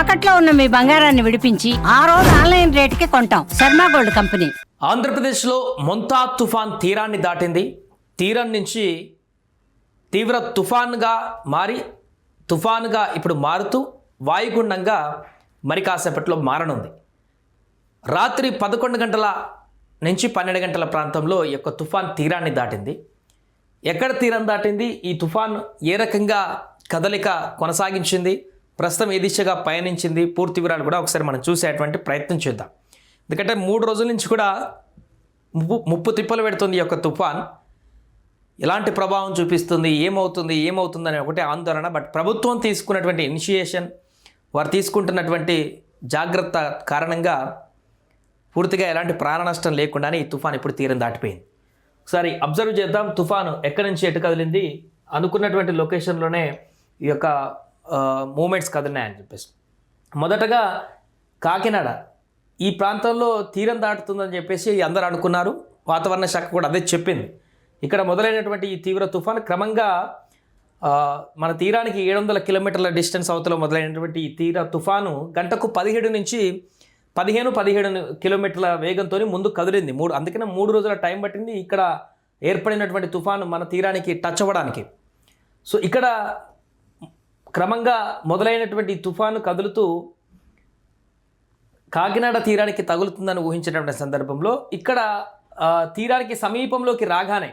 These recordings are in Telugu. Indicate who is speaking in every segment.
Speaker 1: తాకట్లో ఉన్న మీ బంగారాన్ని విడిపించి ఆ రోజు ఆన్లైన్ రేటుకి కొంటాం. Sharma gold company.
Speaker 2: ఆంధ్రప్రదేశ్లో మొంతా తుఫాన్ తీరాన్ని దాటింది. తీరం నుంచి తీవ్ర తుఫాన్గా మారి తుఫాన్గా ఇప్పుడు మారుతూ వాయుగుండంగా మరి కాసేపట్లో మారనుంది. రాత్రి పదకొండు గంటల నుంచి పన్నెండు గంటల ప్రాంతంలో ఈ యొక్క తుఫాన్ తీరాన్ని దాటింది. ఎక్కడ తీరం దాటింది? ఈ తుఫాన్ ఏ రకంగా కదలిక కొనసాగించింది? ప్రస్తుతం ఏ దిశగా పయనించింది? పూర్తి వివరాలు కూడా ఒకసారి మనం చూసేటువంటి ప్రయత్నం చేద్దాం. ఎందుకంటే మూడు రోజుల నుంచి కూడా ముప్పు ముప్పు తిప్పలు పెడుతుంది ఈ యొక్క తుఫాన్. ఎలాంటి ప్రభావం చూపిస్తుంది? ఏమవుతుంది? ఏమవుతుంది అనే ఒకటే ఆందోళన. బట్ ప్రభుత్వం తీసుకున్నటువంటి ఇనిషియేషన్ వారు తీసుకుంటున్నటువంటి జాగ్రత్త కారణంగా పూర్తిగా ఎలాంటి ప్రాణ నష్టం లేకుండానే ఈ తుఫాన్ ఇప్పుడు తీరం దాటిపోయింది. ఒకసారి అబ్జర్వ్ చేద్దాం. తుఫాను ఎక్కడి నుంచి ఎటు కదిలింది? అనుకున్నటువంటి లొకేషన్లోనే ఈ యొక్క మూమెంట్స్ కదిలినాయని చెప్పేసి. మొదటగా కాకినాడ ఈ ప్రాంతంలో తీరం దాటుతుందని చెప్పేసి అందరు అనుకున్నారు. వాతావరణ శాఖ కూడా అదే చెప్పింది. ఇక్కడ మొదలైనటువంటి ఈ తీవ్ర తుఫాను క్రమంగా మన తీరానికి ఏడు వందల కిలోమీటర్ల డిస్టెన్స్ అవతల మొదలైనటువంటి ఈ తీర తుఫాను గంటకు పదిహేడు నుంచి పదిహేను పదిహేడు కిలోమీటర్ల వేగంతో ముందు కదిలింది. మూడు అందుకనే మూడు రోజుల టైం పట్టింది ఇక్కడ ఏర్పడినటువంటి తుఫాను మన తీరానికి టచ్ అవ్వడానికి. సో ఇక్కడ క్రమంగా మొదలైనటువంటి తుఫాను కదులుతూ కాకినాడ తీరానికి తగులుతుందని ఊహించినటువంటి సందర్భంలో ఇక్కడ తీరానికి సమీపంలోకి రాగానే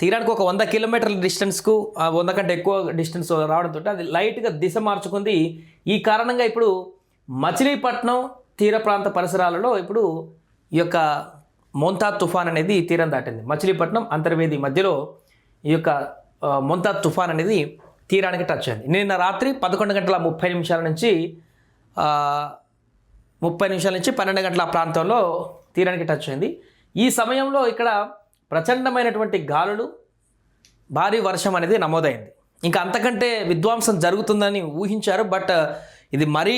Speaker 2: తీరానికి ఒక వంద కిలోమీటర్ల డిస్టెన్స్కు వంద కంటే ఎక్కువ డిస్టెన్స్ రావడంతో అది లైట్గా దిశ మార్చుకుంది. ఈ కారణంగా ఇప్పుడు మచిలీపట్నం తీర ప్రాంత పరిసరాలలో ఇప్పుడు ఈ యొక్క మొంతా తుఫాన్ అనేది తీరం దాటింది. మచిలీపట్నం అంతర్వేది మధ్యలో ఈ యొక్క మొంతా తుఫాన్ అనేది తీరానికి టచ్ అయింది. నిన్న రాత్రి పదకొండు గంటల ముప్పై నిమిషాల నుంచి ముప్పై నిమిషాల నుంచి పన్నెండు గంటల ప్రాంతంలో తీరానికి టచ్ అయింది. ఈ సమయంలో ఇక్కడ ప్రచండమైనటువంటి గాలులు భారీ వర్షం అనేది నమోదైంది. ఇంకా అంతకంటే విధ్వంసం జరుగుతుందని ఊహించారు బట్ ఇది మరీ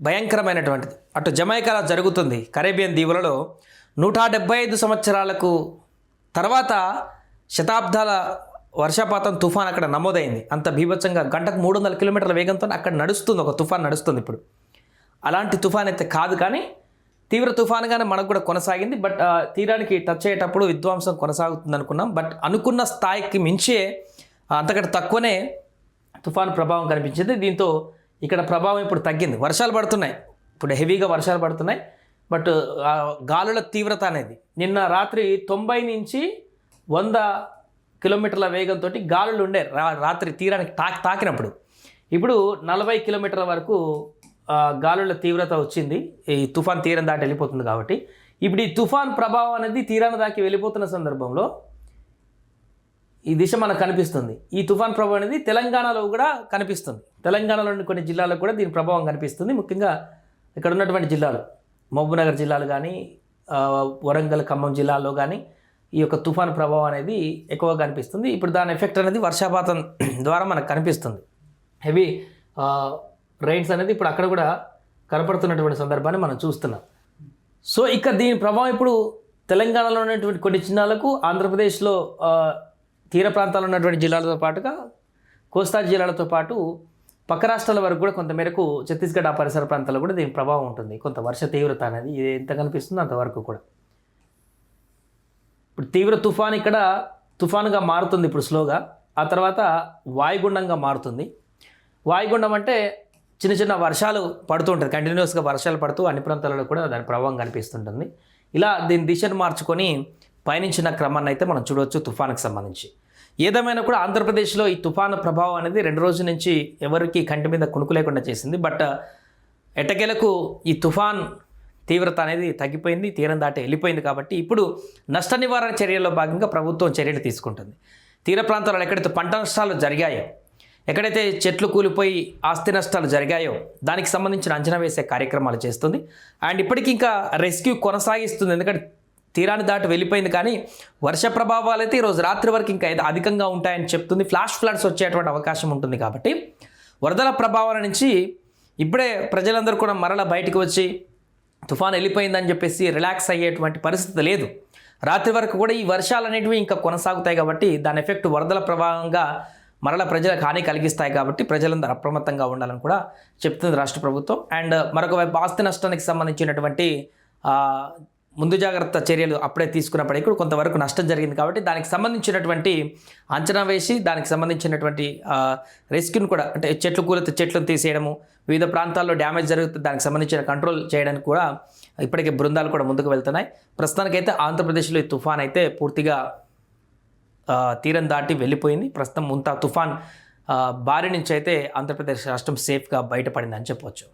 Speaker 2: భయంకరమైనటువంటిది. అటు జమైకాలో జరుగుతుంది. కరేబియన్ దీవులలో నూట డెబ్బై ఐదు సంవత్సరాలకు తర్వాత శతాబ్దాల వర్షపాతం తుఫాన్ అక్కడ నమోదైంది. అంత భీభత్సంగా గంటకు మూడు వందల కిలోమీటర్ల వేగంతో అక్కడ నడుస్తుంది ఒక తుఫాన్ నడుస్తుంది ఇప్పుడు. అలాంటి తుఫాన్ అయితే కాదు కానీ తీవ్ర తుఫాన్గానే మనకు కూడా కొనసాగింది. బట్ తీరానికి టచ్ అయ్యేటప్పుడు విధ్వంసం కొనసాగుతుంది అనుకున్నాం. బట్ అనుకున్న స్థాయికి మించే అంతకంటే తక్కువనే తుఫాన్ ప్రభావం కనిపించింది. దీంతో ఇక్కడ ప్రభావం ఇప్పుడు తగ్గింది. వర్షాలు పడుతున్నాయి. ఇప్పుడు హెవీగా వర్షాలు పడుతున్నాయి. బట్ గాలుల తీవ్రత అనేది నిన్న రాత్రి తొంభై నుంచి వంద కిలోమీటర్ల వేగంతో గాలులు ఉండే రా- రాత్రి తీరానికి తాకి తాకినప్పుడు. ఇప్పుడు నలభై కిలోమీటర్ల వరకు గాలుల తీవ్రత వచ్చింది. ఈ తుఫాన్ తీరం దాటి వెళ్ళిపోతుంది కాబట్టి. ఇప్పుడు ఈ తుఫాన్ ప్రభావం అనేది తీరాన్ని దాకి వెళ్ళిపోతున్న సందర్భంలో ఈ దిశ మనకు కనిపిస్తుంది. ఈ తుఫాన్ ప్రభావం అనేది తెలంగాణలో కూడా కనిపిస్తుంది. తెలంగాణలోని కొన్ని జిల్లాలకు కూడా దీని ప్రభావం కనిపిస్తుంది. ముఖ్యంగా ఇక్కడ ఉన్నటువంటి జిల్లాలు మహబూబ్నగర్ జిల్లాలు కానీ వరంగల్ ఖమ్మం జిల్లాల్లో కానీ ఈ యొక్క తుఫాన్ ప్రభావం అనేది ఎక్కువగా కనిపిస్తుంది. ఇప్పుడు దాని ఎఫెక్ట్ అనేది వర్షపాతం ద్వారా మనకు కనిపిస్తుంది. హెవీ రైన్స్ అనేది ఇప్పుడు అక్కడ కూడా కనపడుతున్నటువంటి సందర్భాన్ని మనం చూస్తున్నాం. సో ఇక దీని ప్రభావం ఇప్పుడు తెలంగాణలో ఉన్నటువంటి కొన్ని జిల్లాలకు ఆంధ్రప్రదేశ్లో తీర ప్రాంతాల్లో ఉన్నటువంటి జిల్లాలతో పాటుగా కోస్తా జిల్లాలతో పాటు పక్క రాష్ట్రాల వరకు కూడా కొంతమేరకు ఛత్తీస్గఢ్ ఆ పరిసర ప్రాంతాల్లో కూడా దీని ప్రభావం ఉంటుంది. కొంత వర్ష తీవ్రత అనేది ఇది ఎంత కనిపిస్తుందో అంతవరకు కూడా. ఇప్పుడు తీవ్ర తుఫాన్ ఇక్కడ తుఫాన్గా మారుతుంది ఇప్పుడు స్లోగా. ఆ తర్వాత వాయుగుండంగా మారుతుంది. వాయుగుండం అంటే చిన్న చిన్న వర్షాలు పడుతుంటుంది కంటిన్యూస్గా వర్షాలు పడుతూ అన్ని ప్రాంతాలలో కూడా దాని ప్రభావం కనిపిస్తుంటుంది. ఇలా దీని దిశను మార్చుకొని పయనించిన క్రమాన్ని అయితే మనం చూడవచ్చు తుఫాన్కి సంబంధించి. ఏదేమైనా కూడా ఆంధ్రప్రదేశ్లో ఈ తుఫాను ప్రభావం అనేది రెండు రోజుల నుంచి ఎవరికి కంటి మీద కునుకు లేకుండా చేసింది. బట్ ఎట్టకేలకు ఈ తుఫాన్ తీవ్రత అనేది తగ్గిపోయింది తీరం దాటి వెళ్ళిపోయింది కాబట్టి ఇప్పుడు నష్ట నివారణ చర్యల్లో భాగంగా ప్రభుత్వం చర్యలు తీసుకుంటుంది. తీర ప్రాంతాలలో ఎక్కడైతే పంట నష్టాలు జరిగాయో ఎక్కడైతే చెట్లు కూలిపోయి ఆస్తి నష్టాలు జరిగాయో దానికి సంబంధించిన అంచనా వేసే కార్యక్రమాలు చేస్తుంది. అండ్ ఇప్పటికీ ఇంకా రెస్క్యూ కొనసాగిస్తుంది. ఎందుకంటే తీరాన్ని దాటి వెళ్ళిపోయింది కానీ వర్ష ప్రభావాలు అయితే ఈరోజు రాత్రి వరకు ఇంకా అయితే అధికంగా ఉంటాయని చెప్తుంది. ఫ్లాష్ ఫ్లడ్స్ వచ్చేటువంటి అవకాశం ఉంటుంది కాబట్టి వరదల ప్రభావాల నుంచి ఇప్పుడే ప్రజలందరూ కూడా మరల బయటకు వచ్చి తుఫాన్ వెళ్ళిపోయిందని చెప్పేసి రిలాక్స్ అయ్యేటువంటి పరిస్థితి లేదు. రాత్రి వరకు కూడా ఈ వర్షాలు అనేటివి ఇంకా కొనసాగుతాయి కాబట్టి దాని ఎఫెక్ట్ వరదల ప్రభావంగా మరల ప్రజలకు హాని కలిగిస్తాయి కాబట్టి ప్రజలందరూ అప్రమత్తంగా ఉండాలని కూడా చెప్తుంది రాష్ట్ర ప్రభుత్వం. అండ్ మరొక వైపు ఆస్తి నష్టానికి సంబంధించినటువంటి ముందు జాగ్రత్త చర్యలు అప్పుడే తీసుకున్నప్పటికీ కూడా కొంతవరకు నష్టం జరిగింది కాబట్టి దానికి సంబంధించినటువంటి అంచనా వేసి దానికి సంబంధించినటువంటి ఆ, రెస్క్యూని కూడా అంటే చెట్లు కూలితే చెట్లను తీసేయడము వివిధ ప్రాంతాల్లో డ్యామేజ్ జరుగుతుంది దానికి సంబంధించిన కంట్రోల్ చేయడానికి కూడా ఇప్పటికే బృందాలు కూడా ముందుకు వెళ్తున్నాయి. ప్రస్తుతానికైతే ఆంధ్రప్రదేశ్లో ఈ తుఫాన్ అయితే పూర్తిగా తీరం దాటి వెళ్ళిపోయింది. ప్రస్తుతం ముంతా తుఫాన్ బారి నుంచి అయితే ఆంధ్రప్రదేశ్ రాష్ట్రం సేఫ్గా బయటపడిందని చెప్పవచ్చు